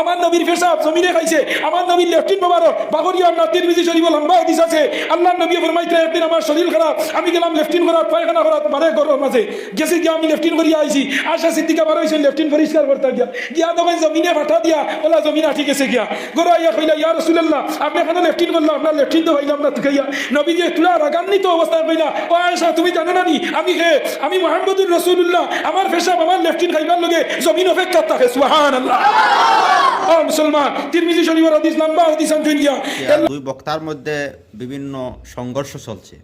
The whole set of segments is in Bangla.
আমার নবীর পেশাব জমিনে খাইছে। আমার নবীর লেফটিন মোবারক বাগরিয়া আপনার তিরমিজি শরীফ লম্বা হাদিস আছে। আল্লাহ নবী ফরমাইতে একদিন আমার শরীর খারাপ, আমি গেলাম লেফটিন করার পায়খানা করার মানে গরম মাঝে। গেছি গিয়া আমি লেফটিন করিয়া আইছি। আশা সিদ্দিকা বার হয়েছেন লেফটিন পরিষ্কার করতে গিয়া। গিয়া তখন জমিনে ফাটা দিয়া ওলা জমিন আঠি গেছে গিয়া। গরো আইয়া কইলা, ইয়া রসুল্লাহ আপনি এখানে লেফটিন করলাম আপনার লেফটিন তো হইলাম না তুকাইয়া নবী যে তুলা রাগান্বিত অবস্থায় কইলা, ও আয়সা, তুমি জানো না নি? আমি হে আমি মোহাম্মদুর রসুল্লাহ আমার পেশাব আমার লেফটিন খাইবার লগে জমিন অপেক্ষা থাকে সুহান আল্লাহ ও মুসলমান। তিরমিজি শরীফের হাদিস লম্বা হাদিস আনছেন গিয়া। দুই বক্তার মধ্যে বিভিন্ন সংঘর্ষ চলছে।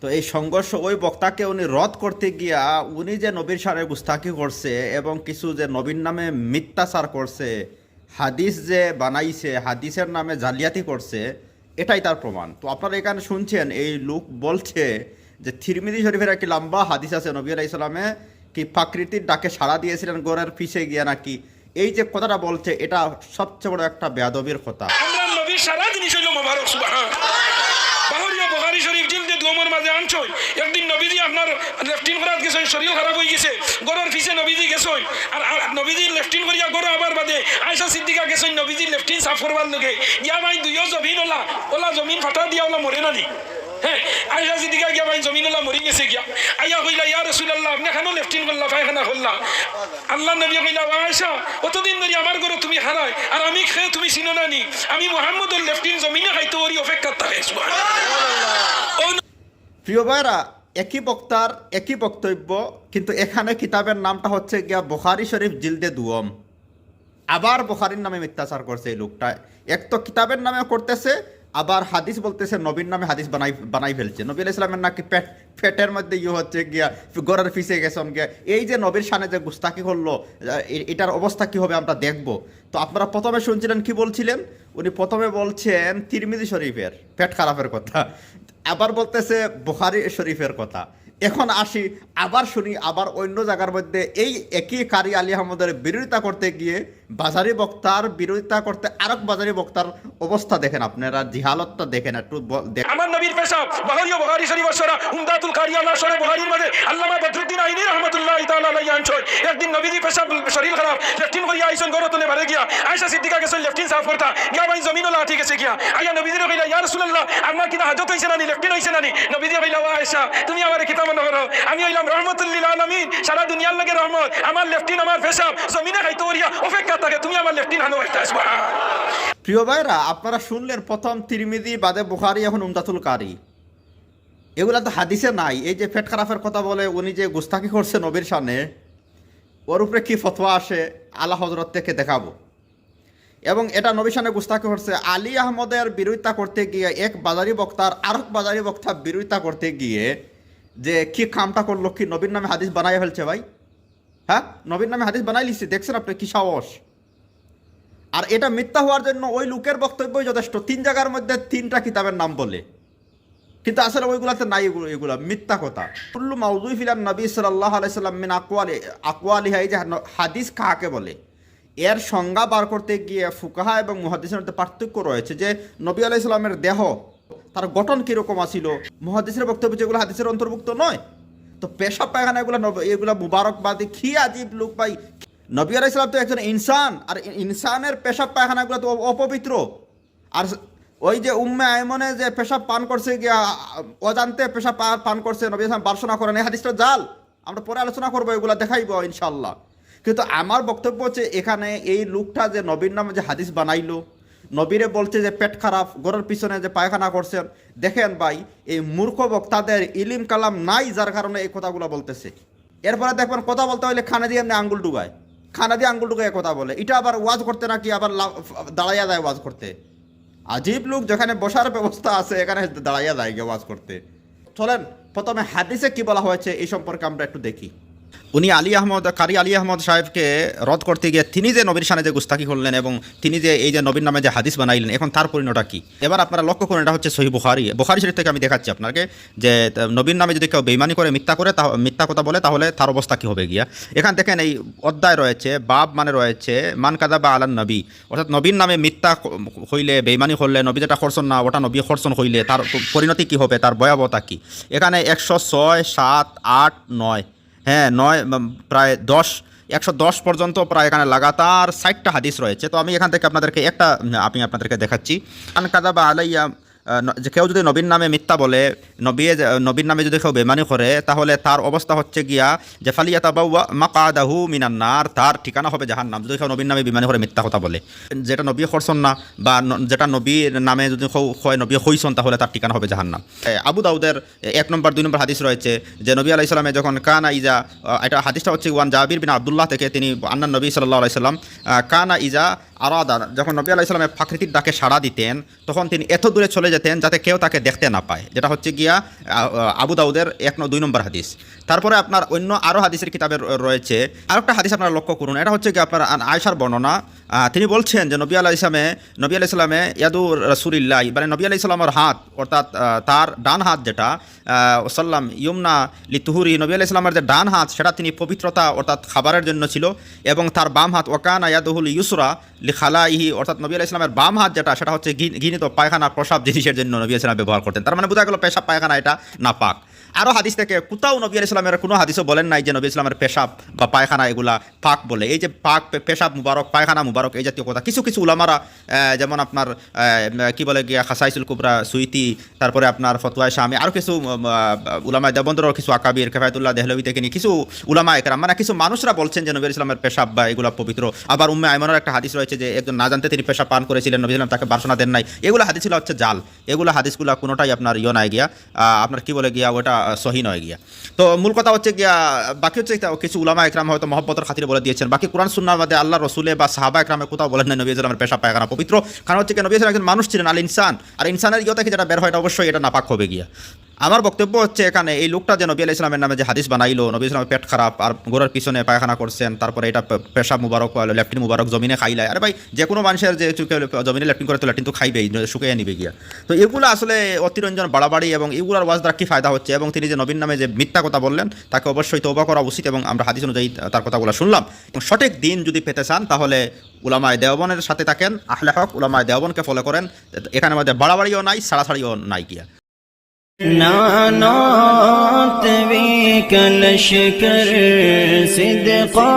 তো এই সংঘর্ষ ওই বক্তাকে উনি রদ করতে গিয়া উনি যে নবীর সারে গুস্তাকি করছে এবং কিছু যে নবীর নামে মিথ্যাচার করছে হাদিস যে বানাইছে হাদিসের নামে জালিয়াতি করছে এটাই তার প্রমাণ। তো আপনারা এখানে শুনছেন এই লোক বলছে যে থিরমিদি শরীফের একটি লম্বা হাদিস আছে নবী আলাহ ইসলামে কি প্রাকৃতির ডাকে সাড়া দিয়েছিলেন গোড়ের পিছে গিয়া নাকি এই যে কথাটা বলছে, এটা সবচেয়ে বড় একটা বেয়াদবির কথা। একদিন নবীজি আপনার লেফটিন শরীর খারাপ হয়ে গেছে পিছে নবীজি আর করিয়া সিদ্দিকা নবীজি ইয়া জমিন ওলা ওলা জমিন ফাটা দিয়া ওলা মরে না নি হ্যাঁ গিয়া গেছে গিয়া আল্লাহ নবী কইলা, "ও অতদিন তুমি আমি আমি অপেক্ষা একই বক্তার একই বক্তব্য, কিন্তু এখানে কিতাবের নামটা হচ্ছে গিয়া বুখারি শরীফ জিলদে দুয়ম। আবার বুখারির নামে মিথ্যাচার করছে এই লোকটা। এক তো কিতাবের নামে করতেছে আবার হাদিস বলতেছে, নবীর নামে হাদিস বানাই বানাই ফেলছে। নবী ইসলামের নাকি পেট, পেটের মধ্যে ইয়ে হচ্ছে গিয়া, গড়ের ফিসে গেছেন গিয়া। এই যে নবীর সানে যে গুস্তাকি করল এটার অবস্থা কি হবে আমরা দেখব। তো আপনারা প্রথমে শুনছিলেন কি বলছিলেন? উনি প্রথমে বলছেন তিরমিজি শরীফের, পেট খারাপের কথা। আবার বলতেছে বুখারি শরীফের কথা। এখন আসি, আবার শুনি, আবার অন্য জায়গার মধ্যে এই একই কারি আলী আহমদের বিরোধিতা করতে গিয়ে বাজারি বক্তার বিরোধিতা করতে আরেক বাজারি বক্তার অবস্থা দেখেন আপনারা, জিহালতটা দেখেন, একটু আমার নবীর পেশাব বাহরিয়া বুখারী শরীফ সরা উমদাতুল কারি আল্লাহ সরে বুখারীর মাঝে আল্লামা বদরুদ্দিন আইনি রহমাতুল্লাহ তাআলা আলাইহি আনছয়। একদিন নবীজি পেশাব শরীর খারাপ, লেফটিন করিয়া আইছন গরো তলে বারে গিয়া, আয়েশা সিদ্দিকা গেছেন লেফটিন সাফ করতা, গিয়া ভাই জমিন ওলা ঠিক আছে গিয়া। আইয়া নবীজি কইলা, ইয়া রাসূলুল্লাহ আপনার কিনা হাজত হইছে নানি লেফটিন হইছে নানি। নবীজি কইলা ও আয়েশা। তুমি আমারে কিতাব করো। আমি হইলাম রহমাতুল লিল সারা দুনিয়ার লাগে রহমত। আমার লেফটিন, আমার পেশাব। জমিনে খাইতে ওরিয়া অপেক্ষা থাকে। তুমি আমার লেফটিন হানো একটা। সুবহান প্রিয় ভাইরা আপনারা শুনলেন প্রথম তিরমিদি বাদে বুখারি, এখন উমদাতুল কারি। এগুলা তো হাদিসে নাই। এই যে পেট খারাপের কথা বলে, উনি যে গুস্তাকি করছে নবীর সামনে, ওর উপরে কি ফতোয়া আসে, আল্লাহ হজরত থেকে দেখাবো। এবং এটা নবীর সামনে গুস্তাকি করছে, আলী আহমদের বিরোধিতা করতে গিয়ে এক বাজারি বক্তার আরেক বাজারি বক্তা বিরোধিতা করতে গিয়ে যে কি কামটা করল, কি নবীর নামে হাদিস বানাই ফেলছে ভাই? হ্যাঁ? নবীর নামে হাদিস বানাই লিখছে দেখছেন আপনি কি সাহস? আর এটা মিথ্যা হওয়ার জন্য ওই লোকের বক্তব্যই যথেষ্ট, তিন জায়গার মধ্যে তিনটা কিতাবের নাম বলে। কিন্তু আসলে ওইগুলাতে নাই এগুলো, এগুলা মিথ্যা কথা। কুল্লু মাউদুই ফিলান নবী সাল্লাহ আলাইসাল্লাম মিন আকওয়ালি আকওয়ালি হাই যে হাদিস কাহাকে বলে? এর সংজ্ঞা বার করতে গিয়ে ফুকাহা এবং মুহাদ্দিসের মধ্যে পার্থক্য রয়েছে যে নবী আলাইসাল্লামের দেহ, তার গঠন কীরকম আছিল? মুহাদ্দিসের বক্তব্য যেগুলো হাদিসের অন্তর্ভুক্ত নয়। তো পেশা পায়খানা এগুলো এগুলো মুবারকবাদী কি আজীব লোক ভাই নবী আলাইসাল্লাম তো একজন ইনসান, আর ইনসানের পেশাব পায়খানাগুলো তো অপবিত্র। আর ওই যে উম্মে আয়মনে যে পেশাব পান করছে গিয়া, অজান্তে পেশাব পান করছে নবী ইসলাম বার্সনা করেন, এই হাদিসটা জাল। আমরা পরে আলোচনা করব, এগুলো দেখাইব ইনশাল্লাহ কিন্তু আমার বক্তব্য হচ্ছে এখানে এই লোকটা যে নবীর নামে যে হাদিস বানাইলো, নবীরে বলছে যে পেট খারাপ গরুর পিছনে যে পায়খানা করছেন, দেখেন ভাই, এই মূর্খ বক্তাদের ইলিম কালাম নাই যার কারণে এই কথাগুলো বলতেছে। এরপরে দেখবেন কথা বলতে হলে খানা দিয়ে এমনি আঙ্গুল ডুবায় খানা দিয়ে আঙ্গুল ডুবায় কথা বলে। এটা আবার ওয়াজ করতে নাকি আবার দাঁড়াইয়া দেয় ওয়াজ করতে? আজীব লোক যেখানে বসার ব্যবস্থা আছে, এখানে দাঁড়াইয়া দেয় গিয়ে ওয়াজ করতে। চলেন, প্রথমে হাদিসে কি বলা হয়েছে এই সম্পর্কে আমরা একটু দেখি। উনি আলী আহমদ, কারি আলী আহমদ সাহেবকে রদ করতে গিয়ে তিনি যে নবীর সানে যে গুস্তাকি করলেন এবং তিনি যে এই যে নবীর নামে যে হাদিস বানাইলেন, এখন তার পরিণতা কি? এবার আপনারা লক্ষ্য করুন, এটা হচ্ছে সহি বুখারি। বুখারি শরীফ থেকে আমি দেখাচ্ছি আপনাকে যে নবীর নামে যদি কেউ বেইমানি করে, মিথ্যা করে তা মিথ্যা কথা বলে, তাহলে তার অবস্থা কী হবে গিয়া? এখান দেখেন এই অধ্যায় রয়েছে, বাব মানে রয়েছে, মান কাদা বা আলান নবী। অর্থাৎ নবীর নামে মিথ্যা হইলে বেইমানি করলে, নবী যেটা খরচন না, ওটা নবী খরচন হইলে, তার পরিণতি কী হবে, তার ভয়াবহতা কী? এখানে একশো ছয়, সাত, আট, নয়। হ্যাঁ নয় প্রায় দশ, একশো দশ পর্যন্ত প্রায় এখানে লাগাতার ষাটটা হাদিস রয়েছে। তো আমি এখান থেকে আপনাদেরকে একটা আমি আপনাদেরকে দেখাচ্ছি। আন কাদাবা আলাইয়া যে কেউ যদি নবীর নামে মিথ্যা বলে নবী নবীর নামে যদি কেউ বেমানি করে তাহলে তার অবস্থা হচ্ছে গিয়া যে ফালিয়াতা বাউয়া মাকাদাহু মিনান্নার তার ঠিকানা হবে জাহান্নাম। যদি কেউ নবীর নামে বিমানি করে মিথ্যা কথা বলে। যেটা নবী খরসন না বা যেটা নবীর নামে যদি হয় নবী হইসন তাহলে তার ঠিকানা হবে জাহান্নাম। এ, আবু দাউদের এক নম্বর দুই নম্বর হাদিস রয়েছে যে নবী আলাইহিস সালামে যখন কানা ইজা এটা হাদিসটা হচ্ছে ওয়ান জাবির বিন আবদুল্লাহ থেকে তিনি আন্নান নবী সাল্লাহ আলাইসাল্লাম কানা ইজা আরাদা যখন নবী আলাইহিস সালামের প্রাকৃতিক ডাকে সাড়া দিতেন তখন তিনি এত দূরে চলে যেতেন যাতে কেউ তাকে দেখতে না পায়। যেটা হচ্ছে গিয়া আবু দাউদের এক দুই নম্বর হাদিস। তারপরে আপনার অন্য আরও হাদিসের কিতাবে রয়েছে। আর একটা হাদিস আপনারা লক্ষ্য করুন এটা হচ্ছে কি আপনার আয়েশার বর্ণনা। তিনি বলছেন যে নবী আলাহ ইসলামে নবী আলাহ ইসলামে ইয়াদু রসুলিল্লাহ মানে নবী আলাহ ইসলামের হাত অর্থাৎ তার ডান হাত যেটা আহ, ওসাল্লাম ইয়ুমনা লিতুহুরি নবী আলাহ ইসলামের যে ডান হাত সেটা তিনি পবিত্রতা অর্থাৎ খাবারের জন্য ছিল এবং তার বাম হাত ওকানা ইয়াদুহুল ইউসরা লিখালা ইহি অর্থাৎ নবী আলাহ ইসলামের বাম হাত যেটা, সেটা হচ্ছে ঘৃণিত পায়খানা প্রসাব জিনিসের জন্য নবী ইসলাম ব্যবহার করতেন। তার মানে বোঝা গেল পেশাব পায়খানা এটা না পাক আরও হাদিস থেকে, কোথাও নবী আলাইহিস সালামের কোনো হাদিসও বলেন নাই যে নবী ইসলামের পেশাব বা পায়খানা এগুলা পাক বলে। এই যে পাক, পেশাব মুবারক, পায়খানা মুবারক এই জাতীয় কথা। কিছু কিছু উলামারা যেমন আপনার কি বলে গিয়া, খাসাইসুল কুবরা, সুইতি, তারপরে আপনার ফতুয়া শামী আরও কিছু উলামা দেবন্দর কিছু আকাবির, কেফায়তুল্লাহ দেহলবি থেকে নিয়ে কিছু উলামা একরাম মানে কিছু মানুষরা বলছেন যে নবী ইসলামের পেশাব বা এগুলা পবিত্র। আবার উম্মে আইমনের একটা হাদিস রয়েছে যে একজন না জানতে তিনি পেশাব পান করেছিলেন, নবী ইসলাম তাকে বাসনা দেন নাই। এগুলো হাদিস ছিল হচ্ছে জাল। এগুলো হাদিসগুলো কোনোটাই আপনার ইয়ে নয় গিয়া আপনার কি বলে গিয়া, ওটা সহি নয় গিয়া। তো মূল কথা হচ্ছে গিয়া, বাকি হচ্ছে কিছু উলামা একরাম হয়তো মহব্বতের খাতিরে বলে দিয়েছেন। বাকি কোরআন সুন্নার মধ্যে আল্লাহ রসুলে বা সাহাবা একরামে কোথাও বলেন না নবী ইসলামের পেশা পায়খানা পবিত্র। কারণ হচ্ছে কি নবী ইসলাম একজন মানুষ ছিলেন আল ইনসান আর ইনসানের ইয়ে থেকে যেটা বের হয়, এটা অবশ্যই এটা নাপাক হবে গিয়া। আমার বক্তব্য হচ্ছে এখানে, এই লোকটা যে নবী ইসলামের নামে যে হাদিস বানাইলো, নবী ইসলামের পেট খারাপ, আর গোড়ার পিছনে পায়খানা করছেন, তারপরে এটা পেশাব মুবারক ল্যাপটিন মুবারক জমিনে খাইলায় আরে ভাই যে কোনো মানুষের যে চুকে জমিনে ল্যাপটিন করে তো ল্যাপটিন তো খাইবেই শুকিয়ে নিবে গিয়া। তো এগুলো আসলে অতিরঞ্জন বাড়াবাড়ি এবং এগুলোর ওয়াজ দ্বারা কী ফায়দা হচ্ছে? এবং তিনি যে নবীন নামে যে মিথ্যা কথা বললেন, তাকে অবশ্যই তৌবা করা উচিত এবং আমরা হাদিস অনুযায়ী তার কথাগুলো শুনলাম। এবং সঠিক দিন যদি পেতে চান, তাহলে উলামায় দেওবনের সাথে থাকেন, আহলে হক উলামায় দেওবনকে ফলো করেন। এখানে মধ্যে বাড়াবাড়িও নাই সাড়াসাড়িও নাই গিয়া। نعنات بك لشكر صدقا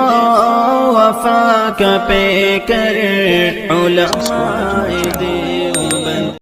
وفاك بكر علماء دين